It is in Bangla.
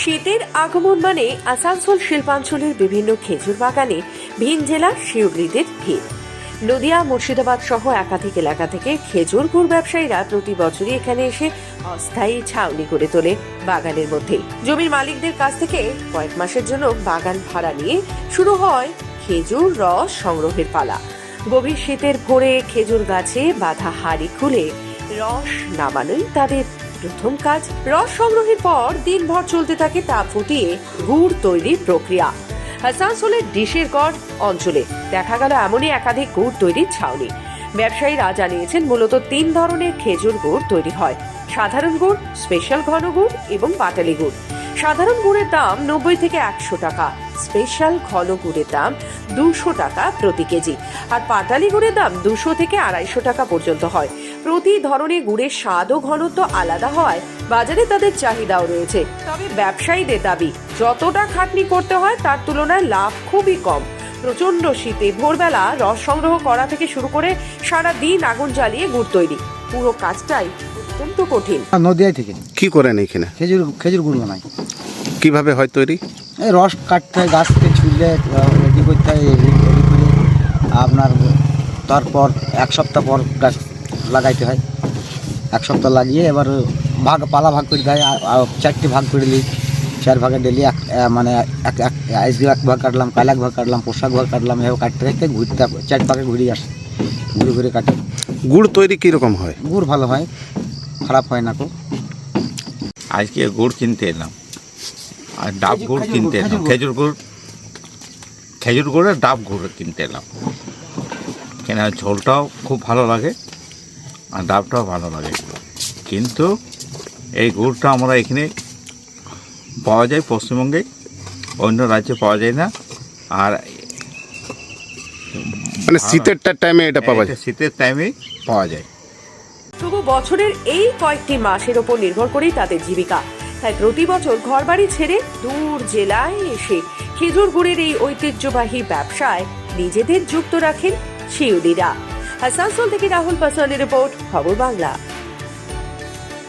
শীতের আগমন মানে আসানসোল শিল্পাঞ্চলের বিভিন্ন খেজুর বাগানে ভিন জেলা শিউরিদের ভিড়। নদিয়া, মুর্শিদাবাদ সহ একাধিক এলাকা থেকে খেজুর গুড় ব্যবসায়ীরা প্রতি বছরই এখানে এসে অস্থায়ী ছাউনি করে তোলে বাগানের মধ্যেই জমির মালিকদের কাছ থেকে কয়েক মাসের জন্য বাগান ভাড়া নিয়ে শুরু হয় খেজুর রস সংগ্রহের পালা। গভীর শীতের ভোরে খেজুর গাছে বাঁধা হাড়ি খুলে রস নামানোই তাদের প্রথম কাজ, রস সংগ্রহের পর দিনভর চলতে থাকে তা ফুটিয়ে গুড় তৈরির প্রক্রিয়া। আসানসোলের ডিশের গড় অঞ্চলে। দেখা গেল এমনই একাধিক গুড় তৈরির ছাউনি। ব্যবসায়ীরা জানিয়েছেন, মূলত তিন ধরনের খেজুর গুড় তৈরি হয়। সাধারণ গুড়, স্পেশাল ঘন গুড় এবং পাটালি গুড়। সাধারণ গুড়ের দাম নব্বই থেকে একশো টাকা। স্পেশাল ঘন গুড়ের দাম দুশো টাকা প্রতি কেজি। আর পাটালি গুড়ের দাম দুশো থেকে আড়াইশো টাকা পর্যন্ত হয়। প্রতি ধরনের গুড়ের স্বাদ ও ঘনত্ব আলাদা হওয়ায় বাজারে তাদের চাহিদাও রয়েছে। তবে ব্যবসায়ীদের দাবি যতটা খাটনি করতে হয় তার তুলনায় লাভ খুবই কম। প্রচণ্ড শীতে ভোরবেলা রস সংগ্রহ করা থেকে শুরু করে সারা দিন আগুন জ্বালিয়ে গুড় তৈরি। পুরো কাজটাই অত্যন্ত কঠিন। নদিয়ায় থেকে। কি করেন এখানে? খেজুর খেজুর গুঁড়ো বানাই। কীভাবে হয় তৈরি? এই রস কাটতে হয় গাছ থেকে ছুললে রেডি করতে হয় রেডি করে আপনার তারপর এক সপ্তাহ পর গাছ লাগাইতে হয়। এক সপ্তাহ লাগিয়ে এবার ভাগ পালা ভাগ করে দেয় চারটে ভাগ করে দিই চার ভাগে ডেলি এক মানে এক এক আজকে এক ভাগ কাটলাম কাল এক ভাগ কাটলাম পোশাক ভাগ কাটলাম এভাবে কাটতে থাকতে ঘুরতে চার ভাগে ঘুরে আসে ঘুরে ঘুরে কাটে। গুড় তৈরি কীরকম হয়? গুড় ভালো হয় খারাপ হয় না কো আজকে গুড় কিনতে এলাম। আর ডাব গুড় কিনতে এলাম। খেজুর খেজুর গুড় খেজুর গুড়ের ডাব গুড় কিনতে এলাম। কেন ঝোলটাও খুব ভালো লাগে আর ডাবটাও ভালো লাগে। কিন্তু এই গুড়টা আমরা এখানে পাওয়া যায় পশ্চিমবঙ্গে অন্য রাজ্যে পাওয়া যায় না। আর মানে শীতের টাইমে এটা পাওয়া যায়। শীতের টাইমেই পাওয়া যায়। তবু বছরের এই কয়েকটি মাসের ওপর নির্ভর করেই তাদের জীবিকা। তাই প্রতি বছর ঘরবাড়ি ছেড়ে দূর জেলায় এসে খেজুর গুড়ের এই ঐতিহ্যবাহী ব্যবসায় নিজেদের যুক্ত রাখেন শিউলিরা। আসানসোল থেকে রাহুল পাসওয়ানের রিপোর্ট, খবর বাংলা।